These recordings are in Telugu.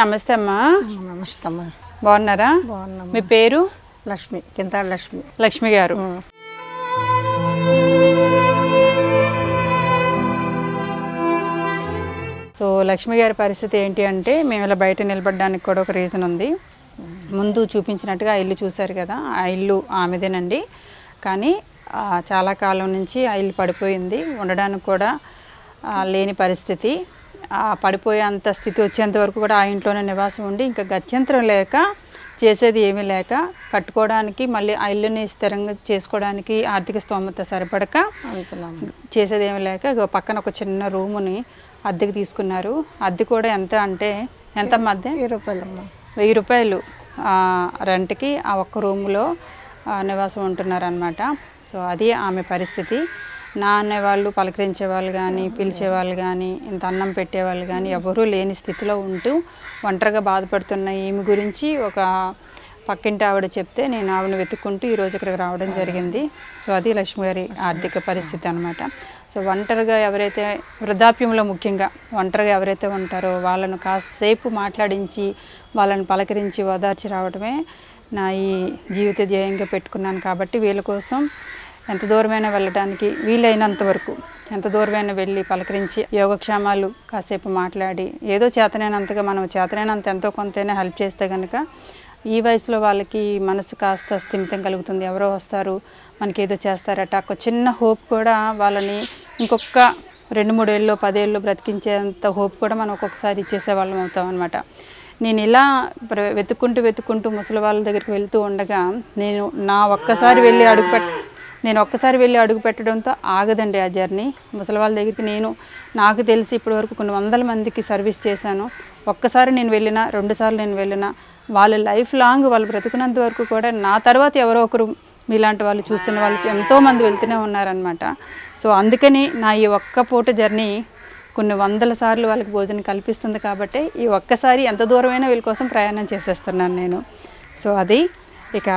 నమస్తే అమ్మా నమస్తే అమ్మా. బాగున్నారా? బాగున్నాం మీ పేరు? లక్ష్మి కింతాడు లక్ష్మి లక్ష్మి గారు. సో లక్ష్మి గారి పరిస్థితి ఏంటి అంటే మేము ఇలా బయట నిలబడడానికి కూడా ఒక రీజన్ ఉంది. ముందు చూపించినట్టుగా ఆ ఇల్లు చూశారు కదా ఆ ఇల్లు ఆమెదేనండి. కానీ చాలా కాలం నుంచి ఆ ఇల్లు పడిపోయింది. ఉండడానికి కూడా లేని పరిస్థితి. ఆ పడిపోయే అంత స్థితి వచ్చేంత వరకు కూడా ఆ ఇంట్లోనే నివాసం ఉండి ఇంకా గత్యంతరం లేక చేసేది ఏమీ లేక కట్టుకోవడానికి మళ్ళీ ఆ ఇల్లుని స్థిరంగా చేసుకోవడానికి ఆర్థిక స్తోమత సరిపడక చేసేది ఏమీ లేక పక్కన ఒక చిన్న రూముని అద్దెకి తీసుకున్నారు. అద్దె కూడా ఎంత అంటే ఎంత అద్దె? వెయ్యి రూపాయలమ్మా. వెయ్యి రూపాయలు. రెంట్కి ఆ ఒక్క రూములో నివాసం ఉంటున్నారనమాట సో అది ఆమె పరిస్థితి. నా అనేవాళ్ళు పలకరించే వాళ్ళు కానీ పిలిచే వాళ్ళు కానీ ఇంత అన్నం పెట్టేవాళ్ళు కానీ ఎవరూ లేని స్థితిలో ఉంటూ ఒంటరిగా బాధపడుతున్న ఈమె గురించి ఒక పక్కింటి ఆవిడ చెప్తే నేను ఆవిడని వెతుక్కుంటూ ఈరోజు ఇక్కడికి రావడం జరిగింది. సో అది లక్ష్మి గారి ఆర్థిక పరిస్థితి అనమాట సో ఒంటరిగా ఎవరైతే వృద్ధాప్యంలో ముఖ్యంగా ఒంటరిగా ఎవరైతే ఉంటారో వాళ్ళను కాసేపు మాట్లాడించి వాళ్ళని పలకరించి ఓదార్చి రావడమే నా ఈ జీవిత ధ్యేయంగా పెట్టుకున్నాను. కాబట్టి వీళ్ళ కోసం ఎంత దూరమైనా వెళ్ళడానికి వీలైనంత వరకు ఎంత దూరమైనా వెళ్ళి పలకరించి యోగక్షేమాలు కాసేపు మాట్లాడి ఏదో చేతనైనంతగా మనం చేతనైనంత ఎంతో కొంతైనా హెల్ప్ చేస్తే కనుక ఈ వయసులో వాళ్ళకి మనసు కాస్త స్థిమితం కలుగుతుంది. ఎవరో వస్తారు మనకి ఏదో చేస్తారట. ఒక చిన్న హోప్ కూడా వాళ్ళని ఇంకొక రెండు మూడేళ్ళు పదేళ్ళు బ్రతికించేంత హోప్ కూడా మనం ఒక్కొక్కసారి ఇచ్చేసేవాళ్ళం అవుతాం అనమాట నేను ఇలా ప్ర- వెతుక్కుంటూ వెతుక్కుంటూ ముసలి వాళ్ళ దగ్గరికి వెళ్తూ ఉండగా నేను నా ఒక్కసారి వెళ్ళి అడుగు నేను ఒక్కసారి వెళ్ళి అడుగు పెట్టడంతో ఆగదండి ఆ జర్నీ. ముసలి వాళ్ళ దగ్గరికి నేను నాకు తెలిసి ఇప్పటి వరకు కొన్ని వందల మందికి సర్వీస్ చేశాను. ఒక్కసారి నేను వెళ్ళినా రెండుసార్లు నేను వెళ్ళినా వాళ్ళ లైఫ్ లాంగ్ వాళ్ళు బ్రతుకున్నంత వరకు కూడా నా తర్వాత ఎవరో ఒకరు మీలాంటి వాళ్ళు చూస్తున్న వాళ్ళు ఎంతోమంది వెళ్తూనే ఉన్నారనమాట సో అందుకని నా ఈ ఒక్క పూట జర్నీ కొన్ని వందల సార్లు వాళ్ళకి భోజనం కల్పిస్తుంది కాబట్టి ఈ ఒక్కసారి ఎంత దూరమైనా వీళ్ళ కోసం ప్రయాణం చేసేస్తున్నాను నేను. సో అది ఇక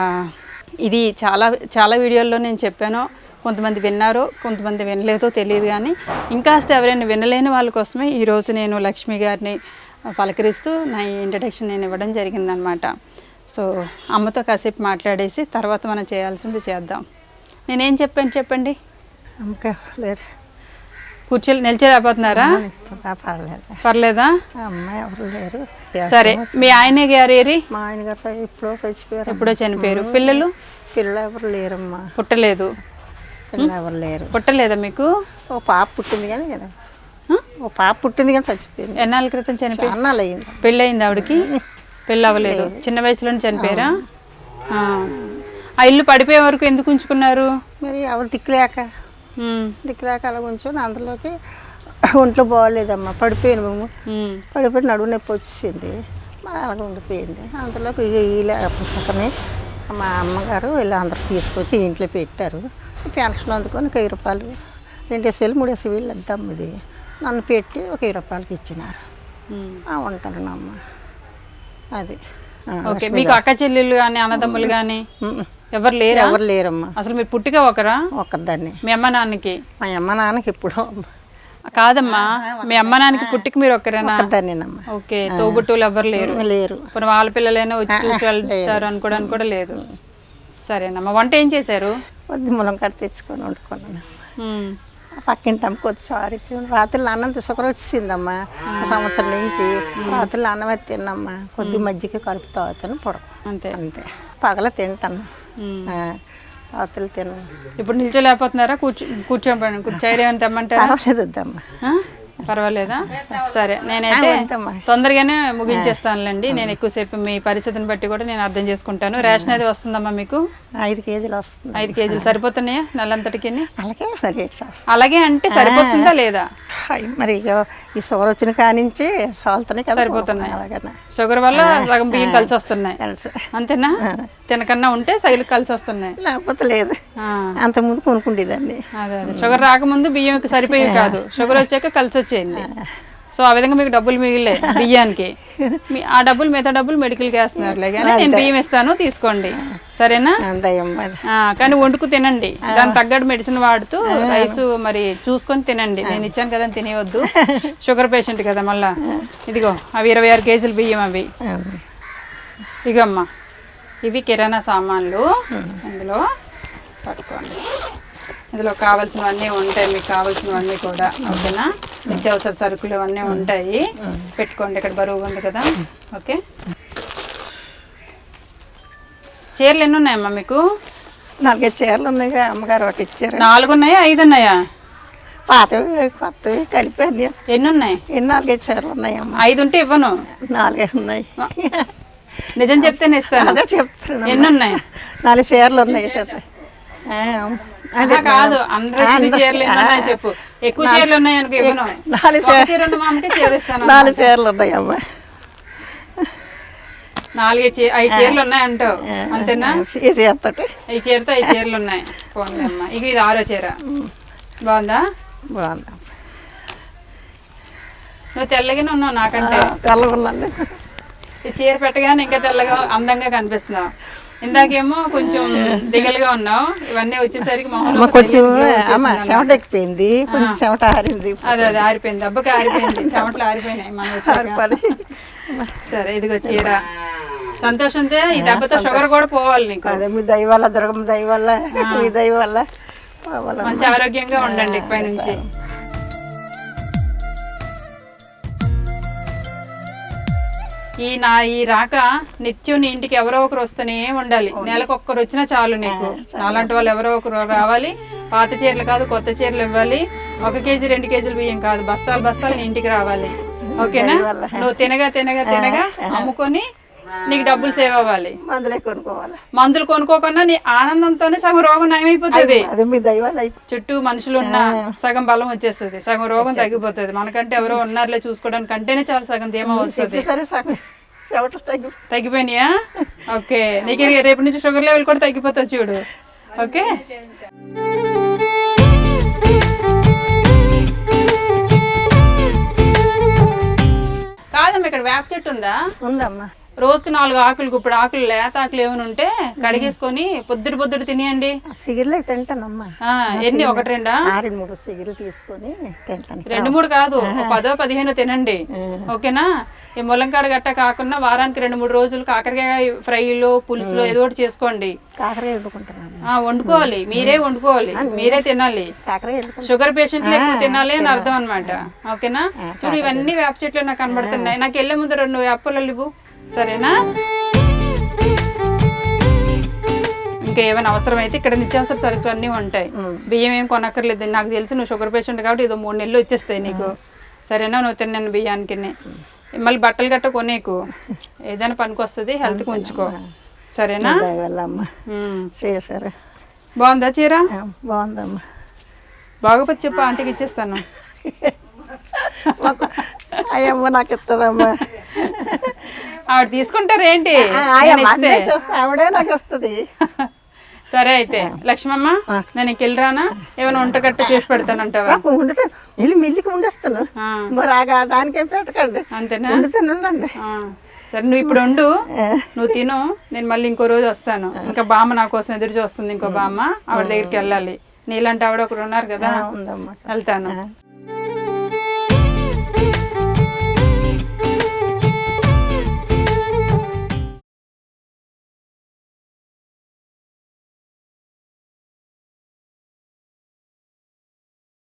ఇది చాలా చాలా వీడియోల్లో నేను చెప్పాను. కొంతమంది విన్నారో కొంతమంది వినలేదో తెలియదు కానీ ఇంకాస్త ఎవరైనా వినలేని వాళ్ళ కోసమే ఈరోజు నేను లక్ష్మి గారిని పలకరిస్తూ నా ఈ ఇంట్రడక్షన్ నేను ఇవ్వడం జరిగిందనమాట సో అమ్మతో కాసేపు మాట్లాడేసి తర్వాత మనం చేయాల్సింది చేద్దాం. నేనేం చెప్పాను చెప్పండి? అమ్మకే లేదు కూర్చో నిల్చోలేకపోతున్నారా? పర్లేదు? పర్లేదా? అమ్మ ఎవరు లేరు. సరే మీ ఆయనే గారు ఏరి? మా ఆయన గారు ఎప్పుడో చచ్చిపోయారు ఎప్పుడో చనిపోయారు. పిల్లలు? పిల్లలు ఎవరు లేరమ్మా. పుట్టలేదు. పిల్లలు ఎవరు లేరు. పుట్టలేదా మీకు? ఓ పాప పుట్టింది కానీ కదా. హ? ఓ పాప పుట్టింది కానీ చచ్చిపోయింది. ఎన్నాళ్ళ క్రితం చనిపోయి అన్నాలు అయింది. పెళ్ళయింది ఆవిడకి? పెళ్ళి అవ్వలేదు చిన్న వయసులోనే చనిపోయారా? ఆ. ఇల్లు పడిపోయే వరకు ఎందుకు ఉంచుకున్నారు? మరి ఎవరు దిక్కులేక దిక్కులేక అలా ఉంచుని అందులోకి ఒంట్లో బాగోలేదమ్మా. పడిపోయాను మేము పడిపోయి నడువు నొప్పి వచ్చేసింది. మరి అలాగ ఉండిపోయింది. అందులోకి ఇక వీళ్ళ పక్కనే మా అమ్మగారు వీళ్ళు అందరు తీసుకొచ్చి ఇంట్లో పెట్టారు. పెన్షన్ అందుకొని ఒక వెయ్యి రూపాయలు రెండేసి వేలు మూడేసి వేలు అద్దం ఇది. నన్ను పెట్టి ఒక వెయ్యి రూపాయలకి ఇచ్చినారు. ఉమ్. ఆ, ఉంటానమ్మా అది. ఓకే. మీకు అక్క చెల్లెళ్ళు కానీ అన్నదమ్ములు కానీ. ఎవరు లేరా? ఎవరు లేరమ్మా. అసలు మీరు పుట్టిగా ఒకరా? ఒక్కదాన్ని మీ అమ్మ నాన్నకి? మా అమ్మ నాన్నకి ఎప్పుడో కాదమ్మా. మీ అమ్మ నాన్నకి పుట్టికి మీరు ఒక్కరేనా ఒక్కదాన్నేనమ్మా ఓకే తోబుట్టువులు ఎవరు లేరు? లేరు. ఇప్పుడు వాళ్ళ పిల్లలైనా వచ్చి చూసి వెళ్తారు అనుకోవడానికి కూడా లేదు. సరేనమ్మా. వంట ఏం చేశారు? కొద్ది ములం కట్ట తెచ్చుకొని వండుకున్నాను. పక్కింటి కొద్ది సారీ రాత్రి అన్నం తీసుకొని వచ్చేసిందమ్మా. సంవత్సరం నుంచి రాత్రి అన్నం అయితే తిన్నమ్మా. కొద్ది మజ్జిగ కలుపు తాగుతాను పొడవు. అంతే. అంతే. పగల తింటాను. రాత్రి తిన ఇప్పుడు నిల్చోలేకపోతున్నారా? కూర్చో కూర్చోండి కూర్చోరు ఏమైనా తెమ్మంటారా? పర్వాలేదు వద్దమ్మా. ఆ? పర్వాలేదా? సరే నేనైతే తొందరగానే ముగించేస్తానులేండి. నేను ఎక్కువసేపు మీ పరిస్థితిని బట్టి కూడా నేను అర్థం చేసుకుంటాను. రేషన్ అది వస్తుందమ్మా మీకు? ఐదు కేజీలు వస్తుంది. ఐదు కేజీలు సరిపోతున్నాయా నెలంతటికి అలాగే అంటే సరిపోతుందా లేదా? మరి ఇక ఈ షుగర్ వచ్చిన కానించి సాల్తనే కదా సరిపోతున్నాయి. అలాగనే. షుగర్ వల్ల సగం బియ్యం కలిసి వస్తున్నాయి కలిసి. అంతేనా? తినకన్నా ఉంటే సైలు కలిసి వస్తున్నాయి లేకపోతే లేదు. ఆ, అంతకుముందు కొనుక్కుండేదాన్ని. అదే అదే. షుగర్ రాకముందు బియ్యం సరిపోయేవి కాదు. షుగర్ వచ్చాక కలిసి వచ్చేయండి సో ఆ విధంగా మీకు డబ్బులు మిగిలే బియ్యానికి. మీ ఆ డబ్బులు మిగతా డబ్బులు మెడికల్కి వేస్తున్నారులే కానీ నేను బియ్యం ఇస్తాను తీసుకోండి. సరేనా? కానీ వండుకు తినండి. దాని తగ్గట్టు మెడిసిన్ వాడుతూ రైస్ మరి చూసుకొని తినండి. నేను ఇచ్చాను కదా తినేవద్దు షుగర్ పేషెంట్ కదా మళ్ళా. ఇదిగో అవి ఇరవై ఆరు కేజీలు బియ్యం అవి. ఇగమ్మా ఇవి కిరాణా సామాన్లు. ఇందులో పట్టుకోండి. ఇందులో కావాల్సినవన్నీ ఉంటాయి మీకు కావాల్సినవన్నీ కూడా ఓకేనా? నిత్యావసర సరుకులు ఇవన్నీ ఉంటాయి. పెట్టుకోండి ఇక్కడ బరువు ఉంది కదా. ఓకే? చీరలు ఎన్ని ఉన్నాయమ్మా మీకు? నాలుగైదు చీరలు ఉన్నాయిగా అమ్మగారు ఒకటి ఇచ్చారు. నాలుగు ఉన్నాయా ఐదు ఉన్నాయా? పాతవి కొత్తవి కలిపి అన్ని. ఎన్ని ఉన్నాయి? ఎన్ని నాలుగైదు చీరలు ఉన్నాయమ్మ? ఐదు ఉంటే ఇవ్వను. నాలుగే ఉన్నాయి. నిజం చెప్తేనే ఇస్తాను. అదే చెప్తున్నాను. ఎన్ని ఉన్నాయి? నాలుగు చీరలు ఉన్నాయి సార్. అదే కాదు ఉన్నాయో చెప్పు. ఎక్కువ చీరలు ఉన్నాయి అనుకో నాలుగు నాలుగు చీరలు ఉన్నాయమ్మ నాలుగు చీ- ఐదు చీరలు ఉన్నాయి అంటావు అంతేనా? ఈ చీరతో ఐదు చీరలు ఉన్నాయి. పోన్లే అమ్మ. ఇక ఇది ఆరో చీర. బాగుందా? బాగుంది నువ్వు తెల్లగానే ఉన్నావు నాకంటే. తెల్లగా ఉందండి ఈ చీర పెట్టగానే ఇంకా తెల్లగా అందంగా కనిపిస్తున్నావు. ఇందాకేమో కొంచెం దిగలుగా ఉన్నావు. ఇవన్నీ వచ్చేసరికి కొంచెం చెమట ఎక్కిపోయింది. కొంచెం చెమట ఆరింది. అదే అదే ఆరిపోయింది. దెబ్బకి ఆరిపోయింది. చెమటలు ఆరిపోయినాయి మనం. సరే ఇదిగో చీర. సంతోషంతో ఈ దెబ్బతో షుగర్ కూడా పోవాలి నీకు. అదే మీ దయ వల్ల దుర్గమ్మ దయ వల్ల మీ దయ వల్ల. మంచి ఆరోగ్యంగా ఉండండి ఇప్పటి నుంచి. ఈ నా ఈ రాక నిత్యం నీ ఇంటికి ఎవరో ఒకరు వస్తూనే ఉండాలి. నెలకు ఒక్కరు వచ్చినా చాలు నీకు. అలాంటి వాళ్ళు ఎవరో ఒకరు రావాలి. పాత చీరలు కాదు కొత్త చీరలు ఇవ్వాలి. ఒక కేజీ రెండు కేజీలు బియ్యం కాదు. బస్తాలు బస్తాలు నీ ఇంటికి రావాలి. ఓకేనా? నువ్వు తినగా తినగా తినగా అమ్ముకొని నీకు డబ్బులు సేవ్ అవ్వాలి. మందులే కొనుక్కోవాలి. మందులు కొనుక్కోకుండా నీ ఆనందంతోనే సగం రోగం నయమైపోతుంది. అదే మీ చుట్టూ మనుషులు ఉన్న సగం బలం వచ్చేస్తుంది. సగం రోగం తగ్గిపోతుంది. మనకంటే ఎవరో ఉన్నారులే చూసుకోవడానికి అంటేనే చాలా సగం ధీమా వస్తుంది. సరే తగ్గి తగ్గిపోయినాయా? ఓకే. నీకు రేపు నుంచి షుగర్ లెవెల్ కూడా తగ్గిపోతుంది చూడు. ఓకే? కాదమ్మా ఇక్కడ వేప చెట్టు ఉందా? ఉందమ్మా. రోజుకి నాలుగు ఆకులు ఇప్పుడు ఆకులు లేత ఆకులు ఏమైనా ఉంటే కడిగేసుకొని పొద్దుడు పొద్దుడు తినేయండి. సిగిర్లే తింటానమ్మా. ఎన్ని? ఒకటి రెండా? ఆరు మూడు సిగిర్లు తీసుకొని తింటాను. రెండు మూడు కాదు పదో పదిహేను తినండి. ఓకేనా? ఈ ములంకాడ గట్ట కాకుండా వారానికి రెండు మూడు రోజులు కాకరకాయ ఫ్రైలో పులుసులో ఏదో ఒకటి చేసుకోండి. కాకరకాయ వండుకుంటున్నాను. వండుకోవాలి. మీరే వండుకోవాలి. మీరే తినాలి. షుగర్ పేషెంట్లు ఎక్కువ తినాలి అని అర్థం అనమాట ఓకేనా? చూడు ఇవన్నీ వేప చెట్లు నాకు కనబడుతున్నాయి. నాకు వెళ్ళే ముందు రెండు వేప పొలాలు ఇవ్వు సరేనా? ఇంకా ఏమైనా అవసరం అయితే ఇక్కడ నిత్యావసర సరుకులు అన్నీ ఉంటాయి. బియ్యం ఏం కొనక్కర్లేదు. నాకు తెలిసి నువ్వు షుగర్ పేషెంట్ కాబట్టి ఏదో మూడు నెలలు వచ్చేస్తాయి నీకు. సరేనా? నువ్వు తిన్నాను బియ్యానికి మళ్ళీ బట్టలు గట్ట కొనేకు. ఏదైనా పనికి వస్తుంది హెల్త్కి ఉంచుకో. సరేనా. చేశారు బాగుందా చీర? బాగుందమ్మా. బాగోపోతే చెప్పు ఆంటీకి ఇచ్చేస్తాను. అయ్యమ్మ నాకు ఇస్తుందమ్మా ఆవిడ తీసుకుంటారు ఏంటి చూస్తే ఆవిడే నాకు వస్తుంది. సరే అయితే లక్ష్మమ్మ నేను వెళ్ళరానా? ఏమైనా వంట గట్ట చేసి పెడతానంటావా? నాకు వండితే వెళ్ళి మిల్లికి వండిస్తాను ఆ, మరి దానికేం పెట్టకండి. అంతేనా? వండుతాను ఉండండి. ఆ, సరే నువ్వు ఇప్పుడు ఉండు. నువ్వు తిను. నేను మళ్ళీ ఇంకో రోజు వస్తాను. ఇంకా బామ్మ నా కోసం ఎదురు చూస్తుంది ఇంకో బామ్మ. ఆవిడ దగ్గరికి వెళ్ళాలి. నీలాంటి ఆవిడ ఒకరు ఉన్నారు కదా. వెళ్తాను.